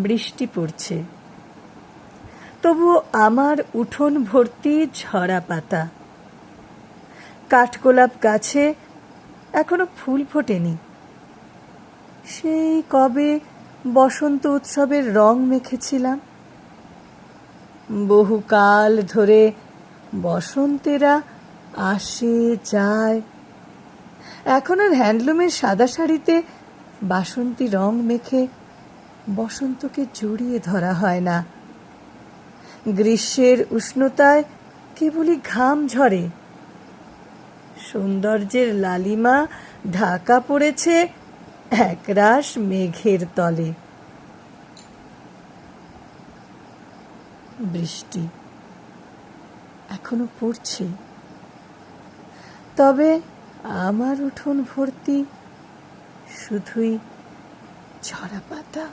বৃষ্টি পড়ছে। তবু আমার উঠোন ভর্তি ঝরা পাতা। কাঠগোলাপ গাছে এখনও ফুল ফোটেনি। সেই কবে বসন্ত উৎসবের রং মেখেছিলাম। বহুকাল ধরে বসন্তেরা আসে, যায়। এখন আর হ্যান্ডলুমের সাদা শাড়িতে বাসন্তী রং মেখে বসন্তকে জড়িয়ে ধরা হয় না। গ্রীষ্মের উষ্ণতায় কেবলই ঘাম ঝরে। সৌন্দর্যের লালিমা ঢাকা পড়েছে একরাশ মেঘের তলে। বৃষ্টি এখনও পড়ছে। তবে আমার উঠোন ভর্তি শুধুই ঝরা পাতা।